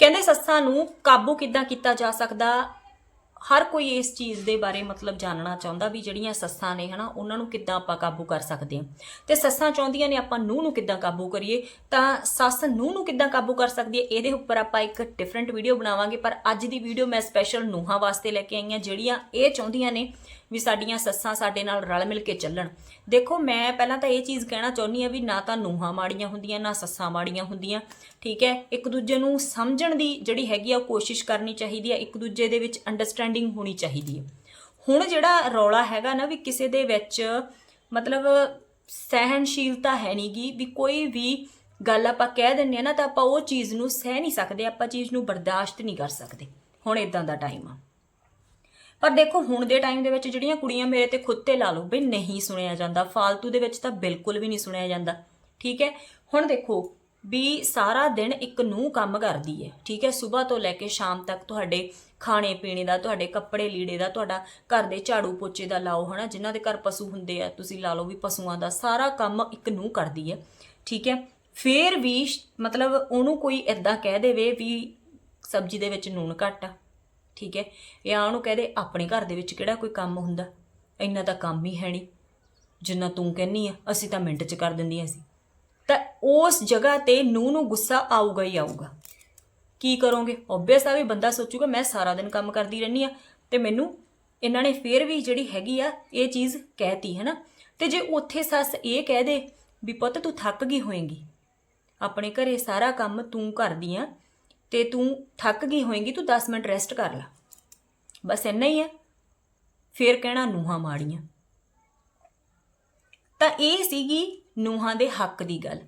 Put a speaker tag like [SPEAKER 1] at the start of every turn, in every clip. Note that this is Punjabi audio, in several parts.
[SPEAKER 1] ਕਹਿੰਦੇ ਸੱਸਾਂ ਨੂੰ ਕਾਬੂ ਕਿੱਦਾਂ ਕੀਤਾ ਜਾ ਸਕਦਾ? ਹਰ ਕੋਈ ਇਸ ਚੀਜ਼ ਦੇ ਬਾਰੇ ਮਤਲਬ ਜਾਣਨਾ ਚਾਹੁੰਦਾ ਵੀ ਜਿਹੜੀਆਂ ਸੱਸਾਂ ਨੇ, ਹਨਾ, ਉਹਨਾਂ ਨੂੰ ਕਿੱਦਾਂ ਆਪਾਂ ਕਾਬੂ ਕਰ ਸਕਦੇ ਹਾਂ। ਤੇ ਸੱਸਾਂ ਚਾਹੁੰਦੀਆਂ ਨੇ ਆਪਾਂ ਨੂੰਹ ਨੂੰ ਕਿੱਦਾਂ ਕਾਬੂ ਕਰੀਏ, ਤਾਂ ਸੱਸ ਨੂੰਹ ਨੂੰ ਕਿੱਦਾਂ ਕਾਬੂ ਕਰ ਸਕਦੀ ਹੈ, ਇਹਦੇ ਉੱਪਰ ਆਪਾਂ ਇੱਕ ਡਿਫਰੈਂਟ ਵੀਡੀਓ ਬਣਾਵਾਂਗੇ। ਪਰ ਅੱਜ ਦੀ ਵੀਡੀਓ ਮੈਂ ਸਪੈਸ਼ਲ ਨੂੰਹਾਂ ਵਾਸਤੇ ਲੈ ਕੇ ਆਈ ਹਾਂ, ਜਿਹੜੀਆਂ ਇਹ ਚਾਹੁੰਦੀਆਂ ਨੇ ਵੀ ਸਾਡੀਆਂ ਸੱਸਾਂ ਸਾਡੇ ਨਾਲ ਰਲ ਮਿਲ ਕੇ ਚੱਲਣ। ਦੇਖੋ, ਮੈਂ ਪਹਿਲਾਂ ਤਾਂ ਇਹ ਚੀਜ਼ ਕਹਿਣਾ ਚਾਹੁੰਦੀ ਆ ਵੀ ਨਾ ਤਾਂ ਨੂੰਹਾਂ ਮਾੜੀਆਂ ਹੁੰਦੀਆਂ, ਨਾ ਸੱਸਾਂ ਮਾੜੀਆਂ ਹੁੰਦੀਆਂ, ਠੀਕ ਹੈ? ਇੱਕ ਦੂਜੇ ਨੂੰ ਸਮਝਣ ਦੀ ਜਿਹੜੀ ਹੈਗੀ ਆ, ਉਹ ਕੋਸ਼ਿਸ਼ ਕਰਨੀ ਚਾਹੀਦੀ ਹੈ। ਇੱਕ ਦੂਜੇ ਦੇ ਵਿੱਚ ਅੰਡਰਸਟੈਂਡ ਅੰਡਰਸਟੈਂਡਿੰਗ ਹੋਣੀ ਚਾਹੀਦੀ ਹੈ। ਹੁਣ ਜਿਹੜਾ ਰੌਲਾ ਹੈਗਾ ਨਾ ਵੀ ਕਿਸੇ ਦੇ ਵਿੱਚ ਮਤਲਬ ਸਹਿਨਸ਼ੀਲਤਾ ਹੈ ਨਹੀਂਗੀ ਵੀ ਕੋਈ ਵੀ ਗੱਲ ਆਪਾਂ ਕਹਿ ਦਿੰਨੇ ਆ ਨਾ ਤਾਂ ਆਪਾਂ ਉਹ ਚੀਜ਼ ਨੂੰ ਸਹਿ ਨਹੀਂ ਸਕਦੇ, ਆਪਾਂ ਚੀਜ਼ ਨੂੰ ਬਰਦਾਸ਼ਤ ਨਹੀਂ ਕਰ ਸਕਦੇ। ਹੁਣ ਇਦਾਂ ਦਾ ਟਾਈਮ ਆ। ਪਰ ਦੇਖੋ, ਹੁਣ ਦੇ ਟਾਈਮ ਦੇ ਵਿੱਚ ਜਿਹੜੀਆਂ ਕੁੜੀਆਂ ਮੇਰੇ ਤੇ ਖੁਦ ਤੇ ਲਾ ਲਓ, ਵੀ ਨਹੀਂ ਸੁਣਿਆ ਜਾਂਦਾ, ਫਾਲਤੂ ਦੇ ਵਿੱਚ ਤਾਂ ਬਿਲਕੁਲ ਵੀ ਨਹੀਂ ਸੁਣਿਆ ਜਾਂਦਾ। ਠੀਕ ਹੈ? ਹੁਣ ਦੇਖੋ ਵੀ ਸਾਰਾ ਦਿਨ ਇੱਕ ਨੂੰ ਕੰਮ ਕਰਦੀ ਹੈ ਠੀਕ ਹੈ? ਸਵੇਰ ਤੋਂ ਲੈ ਕੇ ਸ਼ਾਮ ਤੱਕ ਤੁਹਾਡੇ ਖਾਣੇ ਪੀਣੇ ਦਾ, ਤੁਹਾਡੇ ਕੱਪੜੇ ਲੀੜੇ ਦਾ, ਤੁਹਾਡਾ ਘਰ ਦੇ ਝਾੜੂ ਪੋਚੇ ਦਾ ਲਾਓ, ਹਨਾ? ਜਿਨ੍ਹਾਂ ਦੇ ਘਰ ਪਸ਼ੂ ਹੁੰਦੇ ਆ, ਤੁਸੀਂ ਲਾ ਲਓ ਵੀ ਪਸ਼ੂਆਂ ਦਾ ਸਾਰਾ ਕੰਮ ਇੱਕ ਨੂੰ ਕਰਦੀ ਹੈ ਠੀਕ ਹੈ? ਫੇਰ ਵੀ ਮਤਲਬ ਉਹਨੂੰ ਕੋਈ ਇਦਾਂ ਕਹਿ ਦੇਵੇ ਵੀ ਸਬਜ਼ੀ ਦੇ ਵਿੱਚ ਨੂਨ ਘੱਟ ਆ, ਠੀਕ ਹੈ? ਜਾਂ ਉਹਨੂੰ ਕਹਿ ਦੇ ਆਪਣੇ ਘਰ ਦੇ ਵਿੱਚ ਕਿਹੜਾ ਕੋਈ ਕੰਮ ਹੁੰਦਾ? ਇੰਨਾ ਤਾਂ ਕੰਮ ਹੀ ਹੈ ਨਹੀਂ, ਜਿੰਨਾ ਤੂੰ ਕਹਿੰਨੀ ਆ, ਅਸੀਂ ਤਾਂ ਮਿੰਟ 'ਚ ਕਰ ਦਿੰਦੀਆਂ ਸੀ। ਤਾਂ ਉਸ ਜਗ੍ਹਾ ਤੇ ਨੂੰ ਨੂੰ ਗੁੱਸਾ ਆਊਗਾ ਹੀ ਆਊਗਾ। ਕੀ ਕਰੋਗੇ? ਓਬਵੀਅਸ ਆ ਵੀ ਬੰਦਾ ਸੋਚੂਗਾ, ਮੈਂ ਸਾਰਾ ਦਿਨ ਕੰਮ ਕਰਦੀ ਰਹਿੰਦੀ ਆ ਤੇ ਮੈਨੂੰ ਇਹਨਾਂ ਨੇ ਫੇਰ ਵੀ ਜਿਹੜੀ ਹੈਗੀ ਆ, ਇਹ ਚੀਜ਼ ਕਹਿਤੀ ਹੈ ਨਾ ਤੇ ਜੇ ਉੱਥੇ ਸੱਸ ਇਹ ਕਹਿ ਦੇ ਵੀ ਪੁੱਤ ਤੂੰ ਥੱਕ ਗਈ ਹੋਏਗੀ, ਆਪਣੇ ਘਰੇ ਸਾਰਾ ਕੰਮ ਤੂੰ ਕਰਦੀ ਆ ਤੇ ਤੂੰ ਥੱਕ ਗਈ ਹੋਏਗੀ, ਤੂੰ 10 ਮਿੰਟ ਰੈਸਟ ਕਰ ਲੈ। ਬਸ ਇੰਨਾ ਹੀ ਹੈ ਫੇਰ ਕਹਿਣਾ ਨੂਹਾਂ ਮਾੜੀਆਂ। ਤਾਂ ਇਹ ਸੀਗੀ ਨੂਹਾਂ ਦੇ ਹੱਕ ਦੀ ਗੱਲ।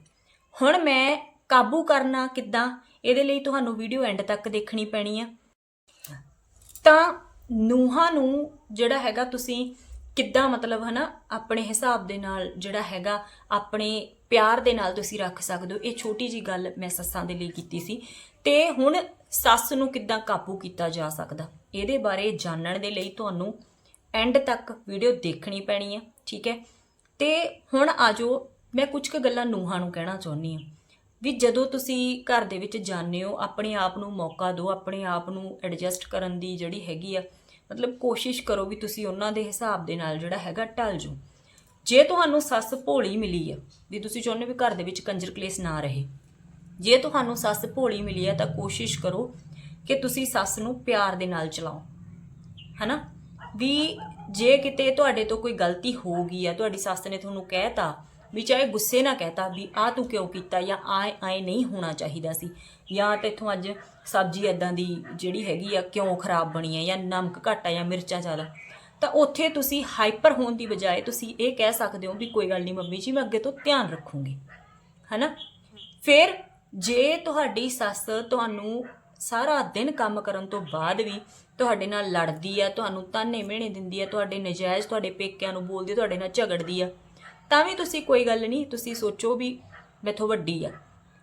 [SPEAKER 1] ਹੁਣ ਮੈਂ ਕਾਬੂ ਕਰਨਾ ਕਿੱਦਾਂ? ਇਹਦੇ ਲਈ ਤੁਹਾਨੂੰ ਵੀਡੀਓ ਐਂਡ ਤੱਕ ਦੇਖਣੀ ਪੈਣੀ ਆ। ਤਾਂ ਨੂਹਾਂ ਨੂੰ ਜਿਹੜਾ ਹੈਗਾ ਤੁਸੀਂ ਕਿੱਦਾਂ ਮਤਲਬ ਹਨਾ, ਆਪਣੇ ਹਿਸਾਬ ਦੇ ਨਾਲ ਜਿਹੜਾ ਹੈਗਾ, ਆਪਣੇ ਪਿਆਰ ਦੇ ਨਾਲ ਤੁਸੀਂ ਰੱਖ ਸਕਦੇ ਹੋ। ਇਹ ਛੋਟੀ ਜੀ ਗੱਲ ਮੈਂ ਸੱਸਾਂ ਦੇ ਲਈ ਕੀਤੀ ਸੀ। ਤੇ ਹੁਣ ਸੱਸ ਨੂੰ ਕਿੱਦਾਂ ਕਾਬੂ ਕੀਤਾ ਜਾ ਸਕਦਾ? ਇਹਦੇ ਬਾਰੇ ਜਾਣਨ ਦੇ ਲਈ ਤੁਹਾਨੂੰ ਐਂਡ ਤੱਕ ਵੀਡੀਓ ਦੇਖਣੀ ਪੈਣੀ ਹੈ ਠੀਕ ਹੈ? ਤੇ ਹੁਣ ਆਜੋ, ਮੈਂ ਕੁਝ ਕੁ ਗੱਲਾਂ ਨੂਹਾਂ ਨੂੰ ਕਹਿਣਾ ਚਾਹੁੰਦੀ ਹਾਂ। ਵੀ ਜਦੋਂ ਤੁਸੀਂ ਘਰ ਦੇ ਵਿੱਚ ਜਾਂਦੇ ਹੋ, ਆਪਣੇ ਆਪ ਨੂੰ ਮੌਕਾ ਦਿਓ, ਆਪਣੇ ਆਪ ਨੂੰ ਐਡਜਸਟ ਕਰਨ ਦੀ ਜਿਹੜੀ ਹੈਗੀ ਆ, ਮਤਲਬ ਕੋਸ਼ਿਸ਼ ਕਰੋ ਵੀ ਤੁਸੀਂ ਉਹਨਾਂ ਦੇ ਹਿਸਾਬ ਦੇ ਨਾਲ ਜਿਹੜਾ ਹੈਗਾ ਢਲ ਜਾਓ। ਜੇ ਤੁਹਾਨੂੰ ਸੱਸ ਭੋਲੀ ਮਿਲੀ ਆ, ਵੀ ਤੁਸੀਂ ਚਾਹੁੰਦੇ ਹੋ ਵੀ ਘਰ ਦੇ ਵਿੱਚ ਕੰਜਰ ਕਲੇਸ਼ ਨਾ ਰਹੇ, ਜੇ ਤੁਹਾਨੂੰ ਸੱਸ ਭੋਲੀ ਮਿਲੀ ਆ ਤਾਂ ਕੋਸ਼ਿਸ਼ ਕਰੋ ਕਿ ਤੁਸੀਂ ਸੱਸ ਨੂੰ ਪਿਆਰ ਦੇ ਨਾਲ ਚਲਾਓ। ਹਨਾ? ਵੀ ਜੇ ਕਿਤੇ ਤੁਹਾਡੇ ਤੋਂ ਕੋਈ ਗਲਤੀ ਹੋ ਗਈ ਆ, ਤੁਹਾਡੀ ਸੱਸ ਨੇ ਤੁਹਾਨੂੰ ਕਹਿਤਾ ਵੀ ਚਾਹੇ ਗੁੱਸੇ ਨਾਲ ਕਹਿਤਾ ਵੀ ਆ ਤੂੰ ਕਿਉਂ ਕੀਤਾ ਜਾਂ ਆਏ ਆਏ ਨਹੀਂ ਹੋਣਾ ਚਾਹੀਦਾ ਸੀ, ਜਾਂ ਤੇ ਇੱਥੋਂ ਅੱਜ ਸਬਜ਼ੀ ਇਦਾਂ ਦੀ ਜਿਹੜੀ ਹੈਗੀ ਆ ਕਿਉਂ ਖਰਾਬ ਬਣੀ ਆ ਜਾਂ ਨਮਕ ਘੱਟ ਆ ਜਾਂ ਮਿਰਚਾਂ ਜ਼ਿਆਦਾ, ਤਾਂ ਉੱਥੇ ਤੁਸੀਂ ਹਾਈਪਰ ਹੋਣ ਦੀ ਬਜਾਏ ਤੁਸੀਂ ਇਹ ਕਹਿ ਸਕਦੇ ਹੋ ਵੀ ਕੋਈ ਗੱਲ ਨਹੀਂ ਮੰਮੀ ਜੀ, ਮੈਂ ਅੱਗੇ ਤੋਂ ਧਿਆਨ ਰੱਖੂੰਗੀ, ਹਨਾ? ਫਿਰ ਜੇ ਤੁਹਾਡੀ ਸੱਸ ਤੁਹਾਨੂੰ ਸਾਰਾ ਦਿਨ ਕੰਮ ਕਰਨ ਤੋਂ ਬਾਅਦ ਵੀ ਤੁਹਾਡੇ ਨਾਲ ਲੜਦੀ ਆ ਤੁਹਾਨੂੰ ਤਾਨੇ ਮਿਹਣੇ ਦਿੰਦੀ ਆ ਤੁਹਾਡੇ ਨਜਾਇਜ਼ ਤੁਹਾਡੇ ਪੇਕਿਆਂ ਨੂੰ ਬੋਲਦੀ ਆ, ਤੁਹਾਡੇ ਨਾਲ ਝਗੜਦੀ ਆ। ਤਾਂ ਵੀ ਤੁਸੀਂ ਕੋਈ ਗੱਲ ਨਹੀਂ ਤੁਸੀਂ ਸੋਚੋ ਵੀ ਮੈਥੋਂ ਵੱਡੀ ਆ।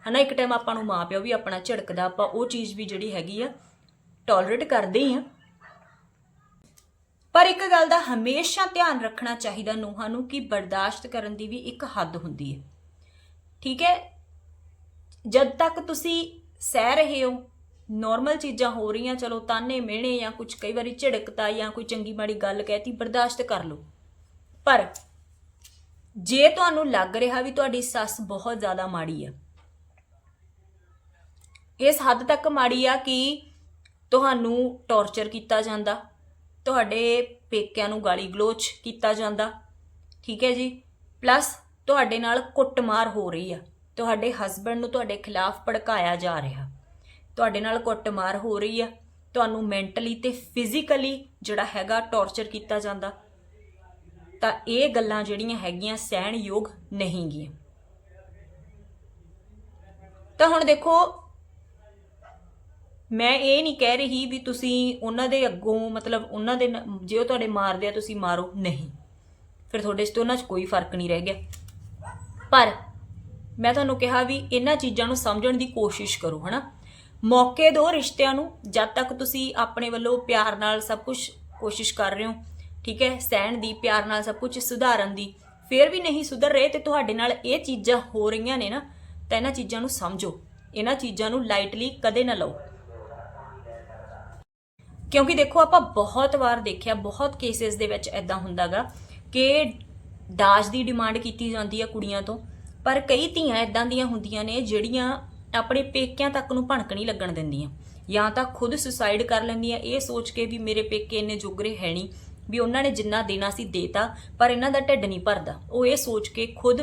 [SPEAKER 1] ਹਨਾ ਇੱਕ ਟਾਈਮ ਆਪਾਂ ਨੂੰ ਮਾਂ ਪਿਓ ਵੀ ਆਪਣਾ ਝੜਕਦਾ ਆਪਾਂ ਉਹ ਚੀਜ਼ ਵੀ ਜਿਹੜੀ ਹੈਗੀ ਆ ਟੋਲਰੇਟ ਕਰਦੇ ਹੀ ਆ। ਪਰ ਇੱਕ ਗੱਲ ਦਾ ਹਮੇਸ਼ਾ ਧਿਆਨ ਰੱਖਣਾ ਚਾਹੀਦਾ ਨੂੰਹਾਂ ਨੂੰ ਕਿ ਬਰਦਾਸ਼ਤ ਕਰਨ ਦੀ ਵੀ ਇੱਕ ਹੱਦ ਹੁੰਦੀ ਹੈ ਠੀਕ ਹੈ? ਜਦ ਤੱਕ ਤੁਸੀਂ ਸਹਿ ਰਹੇ ਹੋ ਨਾਰਮਲ ਚੀਜ਼ਾਂ ਹੋ ਰਹੀਆਂ, ਚਲੋ ਤਾਨੇ ਮਿਹਣੇ ਜਾਂ ਕੁਝ ਕਈ ਵਾਰੀ ਝਿੜਕਤਾ ਜਾਂ ਕੋਈ ਚੰਗੀ ਮਾੜੀ ਗੱਲ ਕਹਿਤੀ, ਬਰਦਾਸ਼ਤ ਕਰ ਲਓ। ਪਰ ਜੇ ਤੁਹਾਨੂੰ ਲੱਗ ਰਿਹਾ ਵੀ ਤੁਹਾਡੀ ਸੱਸ ਬਹੁਤ ਜ਼ਿਆਦਾ ਮਾੜੀ ਆ, ਇਸ ਹੱਦ ਤੱਕ ਮਾੜੀ ਆ ਕਿ ਤੁਹਾਨੂੰ ਟੌਰਚਰ ਕੀਤਾ ਜਾਂਦਾ, ਤੁਹਾਡੇ ਪੇਕਿਆਂ ਨੂੰ ਗਾਲੀ ਗਲੋਚ ਕੀਤਾ ਜਾਂਦਾ, ਠੀਕ ਹੈ ਜੀ? ਪਲੱਸ ਤੁਹਾਡੇ ਨਾਲ ਕੁੱਟਮਾਰ ਹੋ ਰਹੀ ਆ, ਤੁਹਾਡੇ ਹਸਬੰਡ ਨੂੰ ਤੁਹਾਡੇ ਖਿਲਾਫ ਭੜਕਾਇਆ ਜਾ ਰਿਹਾ। ਤੁਹਾਡੇ ਨਾਲ ਕੁੱਟਮਾਰ ਹੋ ਰਹੀ ਆ। ਤੁਹਾਨੂੰ ਮੈਂਟਲੀ ਤੇ ਫਿਜ਼ੀਕਲੀ ਜਿਹੜਾ ਹੈਗਾ ਟੌਰਚਰ ਕੀਤਾ ਜਾਂਦਾ। ਤਾਂ ਇਹ ਗੱਲਾਂ ਜਿਹੜੀਆਂ ਹੈਗੀਆਂ ਸਹਿਣਯੋਗ ਨਹੀਂ ਗੀਆਂ। ਤਾਂ ਹੁਣ ਦੇਖੋ, ਮੈਂ ਇਹ ਨਹੀਂ ਕਹਿ ਰਹੀ ਵੀ ਤੁਸੀਂ ਉਹਨਾਂ ਦੇ ਅੱਗੋਂ, ਮਤਲਬ ਉਹਨਾਂ ਦੇ ਜੇ ਉਹ ਤੁਹਾਡੇ ਮਾਰਦੇ ਆ ਤੁਸੀਂ ਮਾਰੋ, ਨਹੀਂ। ਫਿਰ ਤੁਹਾਡੇ 'ਚ ਤੇ ਉਹਨਾਂ 'ਚ ਕੋਈ ਫ਼ਰਕ ਨਹੀਂ ਰਹਿ ਗਿਆ। ਪਰ ਮੈਂ ਤੁਹਾਨੂੰ ਕਿਹਾ ਵੀ ਇਹਨਾਂ ਚੀਜ਼ਾਂ ਨੂੰ ਸਮਝਣ ਦੀ ਕੋਸ਼ਿਸ਼ ਕਰੋ, ਹਨਾ? ਮੌਕੇ ਦਿਓ ਰਿਸ਼ਤਿਆਂ ਨੂੰ, ਜਦ ਤੱਕ ਤੁਸੀਂ ਆਪਣੇ ਵੱਲੋਂ ਪਿਆਰ ਨਾਲ ਸਭ ਕੁਝ ਕੋਸ਼ਿਸ਼ ਕਰ ਰਹੇ ਹੋ, ਠੀਕ ਹੈ, ਸਹਿਣ ਦੀ, ਪਿਆਰ ਨਾਲ ਸਭ ਕੁਝ ਸੁਧਾਰਨ ਦੀ, ਫਿਰ ਵੀ ਨਹੀਂ ਸੁਧਰ ਰਹੇ ਤੇ ਤੁਹਾਡੇ ਨਾਲ ਇਹ ਚੀਜ਼ਾਂ ਹੋ ਰਹੀਆਂ ਨੇ ਨਾ, ਤਾਂ ਇਹਨਾਂ ਚੀਜ਼ਾਂ ਨੂੰ ਸਮਝੋ। ਇਹਨਾਂ ਚੀਜ਼ਾਂ ਨੂੰ ਲਾਈਟਲੀ ਕਦੇ ਨਾ ਲਓ। ਕਿਉਂਕਿ ਦੇਖੋ, ਆਪਾਂ ਬਹੁਤ ਵਾਰ ਦੇਖਿਆ, ਬਹੁਤ ਕੇਸਿਸ ਦੇ ਵਿੱਚ ਐਦਾਂ ਹੁੰਦਾਗਾ ਕਿ ਦਾਜ ਦੀ ਡਿਮਾਂਡ ਕੀਤੀ ਜਾਂਦੀ ਹੈ ਕੁੜੀਆਂ ਤੋਂ, ਪਰ ਕਈ ਧੀਆਂ ਐਦਾਂ ਦੀਆਂ ਹੁੰਦੀਆਂ ਨੇ ਜਿਹੜੀਆਂ ਆਪਣੇ ਪੇਕਿਆਂ ਤੱਕ ਨੂੰ ਭਣਕ ਨਹੀਂ ਲੱਗਣ ਦਿੰਦੀਆਂ। ਜਾਂ ਤਾਂ ਖੁਦ ਸੁਸਾਈਡ ਕਰ ਲੈਂਦੀਆਂ। ਇਹ ਸੋਚ ਕੇ ਵੀ ਮੇਰੇ ਪੇਕੇ ਇੰਨੇ ਜੋਗਰੇ ਹੈ ਨਹੀਂ ਵੀ ਉਹਨਾਂ ਨੇ ਜਿੰਨਾ ਦੇਣਾ ਸੀ ਦੇਤਾ, ਪਰ ਇਹਨਾਂ ਦਾ ਢਿੱਡ ਨਹੀਂ ਭਰਦਾ। ਉਹ ਇਹ ਸੋਚ ਕੇ ਖੁਦ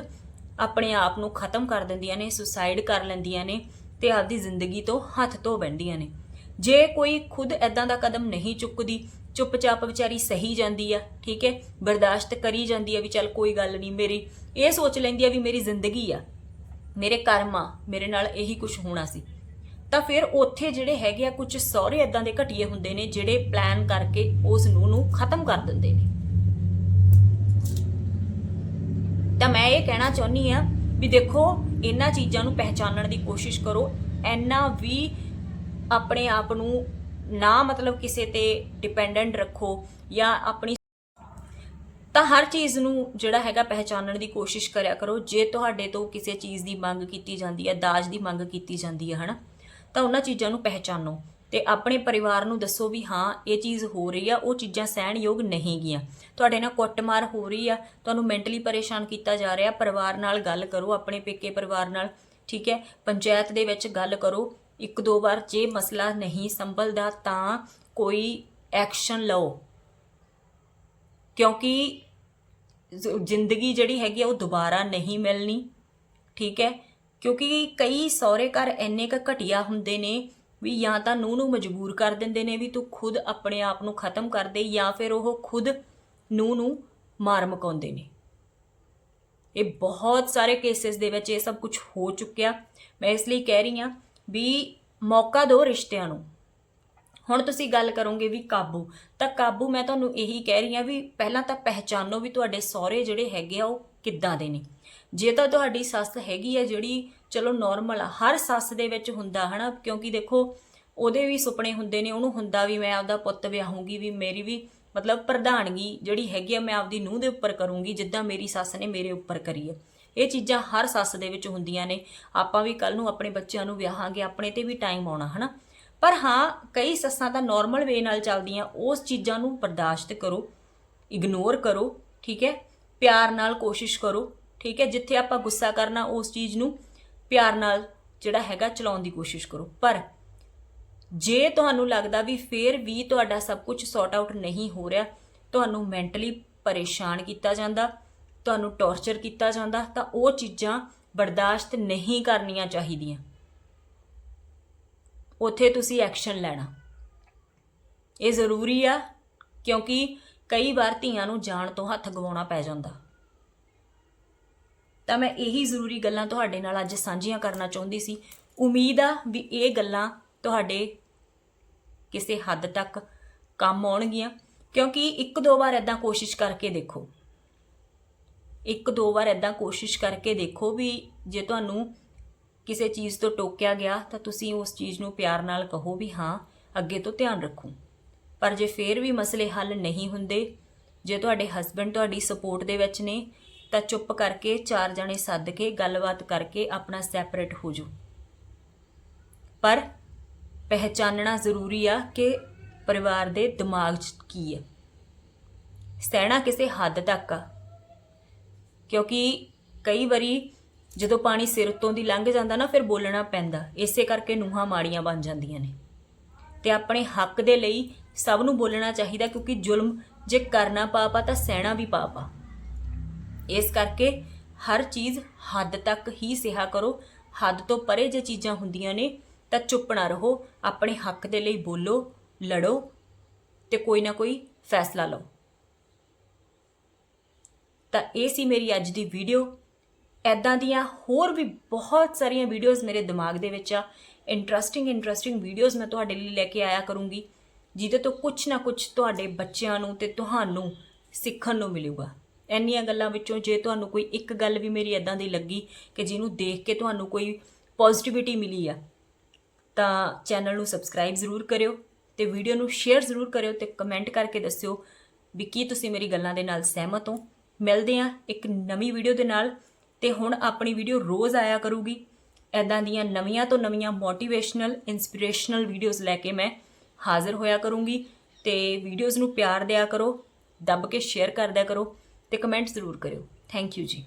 [SPEAKER 1] ਆਪਣੇ ਆਪ ਨੂੰ ਖਤਮ ਕਰ ਦਿੰਦੀਆਂ ਨੇ ਸੁਸਾਈਡ ਕਰ ਲੈਂਦੀਆਂ ਨੇ ਤੇ ਆਪਦੀ ਜ਼ਿੰਦਗੀ ਤੋਂ ਹੱਥ ਧੋ ਬੈਂਦੀਆਂ ਨੇ। ਜੇ ਕੋਈ ਖੁਦ ਐਦਾਂ ਦਾ ਕਦਮ ਨਹੀਂ ਚੁੱਕਦੀ, ਚੁੱਪਚਾਪ ਵਿਚਾਰੀ ਸਹੀ ਜਾਂਦੀ ਆ, ਠੀਕ ਹੈ, ਬਰਦਾਸ਼ਤ ਕਰੀ ਜਾਂਦੀ ਆ ਵੀ ਚੱਲ ਕੋਈ ਗੱਲ ਨਹੀਂ, ਮੇਰੀ ਇਹ ਸੋਚ ਲੈਂਦੀ ਆ ਵੀ ਮੇਰੀ ਜ਼ਿੰਦਗੀ ਆ। ਮੇਰੇ ਕਰਮ ਆ ਮੇਰੇ ਨਾਲ ਇਹੀ ਕੁਝ ਹੋਣਾ ਸੀ। ਤਾਂ ਫਿਰ ਉੱਥੇ ਜਿਹੜੇ ਹੈਗੇ ਆ ਕੁਝ ਸਹੁਰੇ ਇਦਾਂ ਦੇ ਘਟੀਏ ਹੁੰਦੇ ਨੇ ਜਿਹੜੇ ਪਲਾਨ ਕਰਕੇ ਉਸ ਨੂੰ ਨੂੰ ਖਤਮ ਕਰ ਦਿੰਦੇ ਨੇ। ਤਾਂ ਮੈਂ ਇਹ ਕਹਿਣਾ ਚਾਹੁੰਦੀ ਆ ਵੀ ਦੇਖੋ, ਇਹਨਾਂ ਚੀਜ਼ਾਂ ਨੂੰ ਪਹਿਚਾਨਣ ਦੀ ਕੋਸ਼ਿਸ਼ ਕਰੋ। ਐਨਾ ਵੀ ਆਪਣੇ ਆਪ ਨੂੰ ਨਾ ਮਤਲਬ ਕਿਸੇ ਤੇ ਡਿਪੈਂਡੈਂਟ ਰੱਖੋ ਜਾਂ ਆਪਣੀ ਹਰ ਚੀਜ਼ ਨੂੰ ਜਿਹੜਾ ਹੈਗਾ ਪਹਿਚਾਨਣ ਦੀ ਕੋਸ਼ਿਸ਼ ਕਰਿਆ ਕਰੋ। ਜੇ ਤੁਹਾਡੇ ਤੋਂ ਕਿਸੇ ਚੀਜ਼ ਦੀ ਮੰਗ ਕੀਤੀ ਜਾਂਦੀ ਹੈ, ਦਾਜ ਦੀ ਮੰਗ ਕੀਤੀ ਜਾਂਦੀ ਹੈ, ਹਨਾ, ਤਾਂ ਉਹਨਾਂ ਚੀਜ਼ਾਂ ਨੂੰ ਪਹਿਚਾਨੋ। ਤੇ ਆਪਣੇ ਪਰਿਵਾਰ ਨੂੰ ਦੱਸੋ ਵੀ ਹਾਂ, ਇਹ ਚੀਜ਼ ਹੋ ਰਹੀ ਆ, ਉਹ ਚੀਜ਼ਾਂ ਸਹਿਣਯੋਗ ਨਹੀਂ ਗੀਆਂ ਤੁਹਾਡੇ ਨਾਲ ਕੁੱਟਮਾਰ ਹੋ ਰਹੀ ਆ, ਤੁਹਾਨੂੰ ਮੈਂਟਲੀ ਪਰੇਸ਼ਾਨ ਕੀਤਾ ਜਾ ਰਿਹਾ, ਪਰਿਵਾਰ ਨਾਲ ਗੱਲ ਕਰੋ, ਆਪਣੇ ਪੇਕੇ ਪਰਿਵਾਰ ਨਾਲ, ਠੀਕ ਹੈ? ਪੰਚਾਇਤ ਦੇ ਵਿੱਚ ਗੱਲ ਕਰੋ, ਇੱਕ ਦੋ ਵਾਰ ਜੇ ਮਸਲਾ ਨਹੀਂ ਸੰਭਲਦਾ ਤਾਂ ਕੋਈ ਐਕਸ਼ਨ ਲਓ। ਕਿਉਂਕਿ ਜ਼ਿੰਦਗੀ ਜਿਹੜੀ ਹੈਗੀ ਆ ਉਹ ਦੁਬਾਰਾ ਨਹੀਂ ਮਿਲਣੀ, ਠੀਕ ਹੈ? ਕਿਉਂਕਿ ਕਈ ਸਹੁਰੇ ਘਰ ਇੰਨੇ ਕ ਘਟੀਆ ਹੁੰਦੇ ਨੇ ਵੀ ਜਾਂ ਤਾਂ ਨੂੰ ਨੂੰ ਮਜਬੂਰ ਕਰ ਦਿੰਦੇ ਨੇ ਵੀ ਤੂੰ ਖੁਦ ਆਪਣੇ ਆਪ ਨੂੰ ਖਤਮ ਕਰ ਦੇ ਜਾਂ ਫਿਰ ਉਹ ਖੁਦ ਨੂੰ ਨੂੰ ਮਾਰ ਮਕਾਉਂਦੇ ਨੇ। ਇਹ ਬਹੁਤ ਸਾਰੇ ਕੇਸਿਸ ਦੇ ਵਿੱਚ ਇਹ ਸਭ ਕੁਝ ਹੋ ਚੁੱਕਿਆ। ਮੈਂ ਇਸ ਲਈ ਕਹਿ ਰਹੀ ਹਾਂ ਵੀ ਮੌਕਾ ਦਿਓ ਰਿਸ਼ਤਿਆਂ ਨੂੰ। ਹੁਣ ਤੁਸੀਂ ਗੱਲ ਕਰੋਗੇ ਵੀ ਕਾਬੂ, ਤਾਂ ਕਾਬੂ ਮੈਂ ਤੁਹਾਨੂੰ ਇਹੀ ਕਹਿ ਰਹੀ ਹਾਂ ਵੀ ਪਹਿਲਾਂ ਤਾਂ ਪਹਿਚਾਨੋ ਵੀ ਤੁਹਾਡੇ ਸਹੁਰੇ ਜਿਹੜੇ ਹੈਗੇ ਆ ਉਹ ਕਿੱਦਾਂ ਦੇ ਨੇ। ਜੇ ਤਾਂ ਤੁਹਾਡੀ ਸੱਸ ਹੈਗੀ ਆ ਜਿਹੜੀ ਚਲੋ ਨਾਰਮਲ ਆ, ਹਰ ਸੱਸ ਦੇ ਵਿੱਚ ਹੁੰਦਾ ਹਨਾ, ਕਿਉਂਕਿ ਦੇਖੋ ਉਹਦੇ ਵੀ ਸੁਪਨੇ ਹੁੰਦੇ ਨੇ, ਉਹਨੂੰ ਹੁੰਦਾ ਵੀ ਮੈਂ ਆਪਦਾ ਪੁੱਤ ਵਿਆਹੂੰਗੀ ਵੀ ਮੇਰੀ ਵੀ ਮਤਲਬ ਪ੍ਰਧਾਨਗੀ ਜਿਹੜੀ ਹੈਗੀ ਆ ਮੈਂ ਆਪਦੀ ਨੂੰਹ ਦੇ ਉੱਪਰ ਕਰੂੰਗੀ, ਜਿੱਦਾਂ ਮੇਰੀ ਸੱਸ ਨੇ ਮੇਰੇ ਉੱਪਰ ਕਰੀ ਹੈ ਇਹ ਚੀਜ਼ਾਂ ਹਰ ਸੱਸ ਦੇ ਵਿੱਚ ਹੁੰਦੀਆਂ ਨੇ। ਆਪਾਂ ਵੀ ਕੱਲ ਨੂੰ ਆਪਣੇ ਬੱਚਿਆਂ ਨੂੰ ਵਿਆਹਾਂਗੇ, ਆਪਣੇ ਤੇ ਵੀ ਟਾਈਮ ਆਉਣਾ, ਹਨਾ। ਪਰ ਹਾਂ, ਕਈ ਸੱਸਾਂ ਤਾਂ ਨਾਰਮਲ ਵੇ ਨਾਲ ਚੱਲਦੀਆਂ, ਉਸ ਚੀਜ਼ਾਂ ਨੂੰ ਬਰਦਾਸ਼ਤ ਕਰੋ ਇਗਨੋਰ ਕਰੋ, ਠੀਕ ਹੈ? ਪਿਆਰ ਨਾਲ ਕੋਸ਼ਿਸ਼ ਕਰੋ, ਠੀਕ ਹੈ? ਜਿੱਥੇ ਆਪਾਂ ਗੁੱਸਾ ਕਰਨਾ ਉਸ ਚੀਜ਼ ਨੂੰ, ਪਿਆਰ ਨਾਲ ਜਿਹੜਾ ਹੈਗਾ ਚਲਾਉਣ ਦੀ ਕੋਸ਼ਿਸ਼ ਕਰੋ। ਪਰ ਜੇ ਤੁਹਾਨੂੰ ਲੱਗਦਾ ਵੀ ਫੇਰ ਵੀ ਤੁਹਾਡਾ ਸਭ ਕੁਝ ਸੌਟ ਆਊਟ ਨਹੀਂ ਹੋ ਰਿਹਾ, ਤੁਹਾਨੂੰ ਮੈਂਟਲੀ ਪਰੇਸ਼ਾਨ ਕੀਤਾ ਜਾਂਦਾ, ਤੁਹਾਨੂੰ ਟੌਰਚਰ ਕੀਤਾ ਜਾਂਦਾ, ਤਾਂ ਉਹ ਚੀਜ਼ਾਂ ਬਰਦਾਸ਼ਤ ਨਹੀਂ ਕਰਨੀਆਂ ਚਾਹੀਦੀਆਂ। ਉੱਥੇ ਤੁਸੀਂ ਐਕਸ਼ਨ ਲੈਣਾ। ਇਹ ਜ਼ਰੂਰੀ ਆ, ਕਿਉਂਕਿ ਕਈ ਵਾਰ ਧੀਆਂ ਨੂੰ ਜਾਣ ਤੋਂ ਹੱਥ ਗਵਾਉਣਾ ਪੈ ਜਾਂਦਾ। ਤਾਂ ਮੈਂ ਇਹੀ ਜ਼ਰੂਰੀ ਗੱਲਾਂ ਤੁਹਾਡੇ ਨਾਲ ਅੱਜ ਸਾਂਝੀਆਂ ਕਰਨਾ ਚਾਹੁੰਦੀ ਸੀ। ਉਮੀਦ ਆ ਵੀ ਇਹ ਗੱਲਾਂ ਤੁਹਾਡੇ ਕਿਸੇ ਹੱਦ ਤੱਕ ਕੰਮ ਆਉਣਗੀਆਂ, ਕਿਉਂਕਿ ਇੱਕ ਦੋ ਵਾਰ ਐਦਾਂ ਕੋਸ਼ਿਸ਼ ਕਰਕੇ ਦੇਖੋ। ਇੱਕ ਦੋ ਵਾਰ ਐਦਾਂ ਕੋਸ਼ਿਸ਼ ਕਰਕੇ ਦੇਖੋ ਵੀ ਜੇ ਤੁਹਾਨੂੰ ਕਿਸੇ ਚੀਜ਼ ਤੋਂ ਟੋਕਿਆ ਗਿਆ ਤਾਂ ਤੁਸੀਂ ਉਸ ਚੀਜ਼ ਨੂੰ ਪਿਆਰ ਨਾਲ ਕਹੋ ਵੀ ਹਾਂ, ਅੱਗੇ ਤੋਂ ਧਿਆਨ ਰੱਖੋ। ਪਰ ਜੇ ਫੇਰ ਵੀ ਮਸਲੇ ਹੱਲ ਨਹੀਂ ਹੁੰਦੇ, ਜੇ ਤੁਹਾਡੇ ਹਸਬੰਡ ਤੁਹਾਡੀ ਸਪੋਰਟ ਦੇ ਵਿੱਚ ਨੇ, ਤਾਂ ਚੁੱਪ ਕਰਕੇ ਚਾਰ ਜਣੇ ਸੱਦ ਕੇ ਗੱਲਬਾਤ ਕਰਕੇ ਆਪਣਾ ਸੈਪਰੇਟ ਹੋ ਜਾਓ। ਪਰ ਪਹਿਚਾਨਣਾ ਜ਼ਰੂਰੀ ਆ ਕਿ ਪਰਿਵਾਰ ਦੇ ਦਿਮਾਗ 'ਚ ਕੀ ਹੈ ਸਹਿਣਾ ਕਿਸੇ ਹੱਦ ਤੱਕ ਆ। ਕਿਉਂਕਿ ਕਈ ਵਾਰੀ ਜਦੋਂ ਪਾਣੀ ਸਿਰ ਉੱਤੋਂ ਦੀ ਲੰਘ ਜਾਂਦਾ ਨਾ, ਫਿਰ ਬੋਲਣਾ ਪੈਂਦਾ। ਇਸੇ ਕਰਕੇ ਨੂਹਾਂ ਮਾੜੀਆਂ ਬਣ ਜਾਂਦੀਆਂ ਨੇ। ਤੇ ਆਪਣੇ ਹੱਕ ਦੇ ਲਈ ਸਭ ਨੂੰ ਬੋਲਣਾ ਚਾਹੀਦਾ, ਕਿਉਂਕਿ ਜ਼ੁਲਮ ਜੇ ਕਰਨਾ ਪਾਪ ਆ, ਤਾਂ ਸਹਿਣਾ ਵੀ ਪਾਪ ਆ। ਇਸ ਕਰਕੇ ਹਰ ਚੀਜ਼ ਹੱਦ ਤੱਕ ਹੀ ਸਿਹਾ ਕਰੋ। ਹੱਦ ਤੋਂ ਪਰੇ ਜੇ ਚੀਜ਼ਾਂ ਹੁੰਦੀਆਂ ਨੇ, ਤਾਂ ਚੁੱਪ ਨਾ ਰਹੋ। ਆਪਣੇ ਹੱਕ ਦੇ ਲਈ ਬੋਲੋ, ਲੜੋ ਤੇ ਕੋਈ ਨਾ ਕੋਈ ਫੈਸਲਾ ਲਓ। ਤਾਂ ਇਹ ਸੀ ਮੇਰੀ ਅੱਜ ਦੀ ਵੀਡੀਓ ਐਦਾਂ ਦੀਆਂ ਹੋਰ ਵੀ ਬਹੁਤ ਸਾਰੀਆਂ ਵੀਡੀਓਜ਼ ਮੇਰੇ ਦਿਮਾਗ ਦੇ ਵਿੱਚ ਆ। ਇੰਟਰਸਟਿੰਗ ਇੰਟਰਸਟਿੰਗ ਵੀਡੀਓਜ਼ ਮੈਂ ਤੁਹਾਡੇ ਲਈ ਲੈ ਕੇ ਆਇਆ ਕਰੂੰਗੀ, ਜਿਹਦੇ ਤੋਂ ਕੁਝ ਨਾ ਕੁਝ ਤੁਹਾਡੇ ਬੱਚਿਆਂ ਨੂੰ ਤੇ ਤੁਹਾਨੂੰ ਸਿੱਖਣ ਨੂੰ ਮਿਲੂਗਾ। ਇੰਨੀਆਂ ਗੱਲਾਂ ਵਿੱਚੋਂ ਜੇ ਤੁਹਾਨੂੰ ਕੋਈ ਇੱਕ ਗੱਲ ਵੀ ਮੇਰੀ ਐਦਾਂ ਦੀ ਲੱਗੀ ਕਿ ਜਿਹਨੂੰ ਦੇਖ ਕੇ ਤੁਹਾਨੂੰ ਕੋਈ ਪੋਜ਼ਿਟਿਵਿਟੀ ਮਿਲੀ ਆ, ਤਾਂ ਚੈਨਲ ਨੂੰ ਸਬਸਕ੍ਰਾਈਬ ਜ਼ਰੂਰ ਕਰਿਓ ਤੇ ਵੀਡੀਓ ਨੂੰ ਸ਼ੇਅਰ ਜ਼ਰੂਰ ਕਰਿਓ ਤੇ ਕਮੈਂਟ ਕਰਕੇ ਦੱਸਿਓ ਵੀ ਕੀ ਤੁਸੀਂ ਮੇਰੀ ਗੱਲਾਂ ਦੇ ਨਾਲ ਸਹਿਮਤ ਹੋ। ਮਿਲਦੇ ਆ ਇੱਕ ਨਵੀਂ ਵੀਡੀਓ ਦੇ ਨਾਲ। ਤੇ ਹੁਣ ਆਪਣੀ ਵੀਡੀਓ ਰੋਜ਼ ਆਇਆ ਕਰੂਗੀ। ਐਦਾਂ ਦੀਆਂ ਨਵੀਆਂ ਤੋਂ ਨਵੀਆਂ ਮੋਟੀਵੇਸ਼ਨਲ ਇਨਸਪੀਰੇਸ਼ਨਲ ਵੀਡੀਓਜ਼ ਲੈ ਕੇ ਮੈਂ ਹਾਜ਼ਰ ਹੋਇਆ ਕਰੂੰਗੀ। ਤੇ ਵੀਡੀਓਜ਼ ਨੂੰ ਪਿਆਰ ਦਿਆ ਕਰੋ, ਦੱਬ ਕੇ ਸ਼ੇਅਰ ਕਰਦਿਆ ਕਰੋ ਤੇ ਕਮੈਂਟ ਜ਼ਰੂਰ ਕਰਿਓ। ਥੈਂਕ ਯੂ ਜੀ।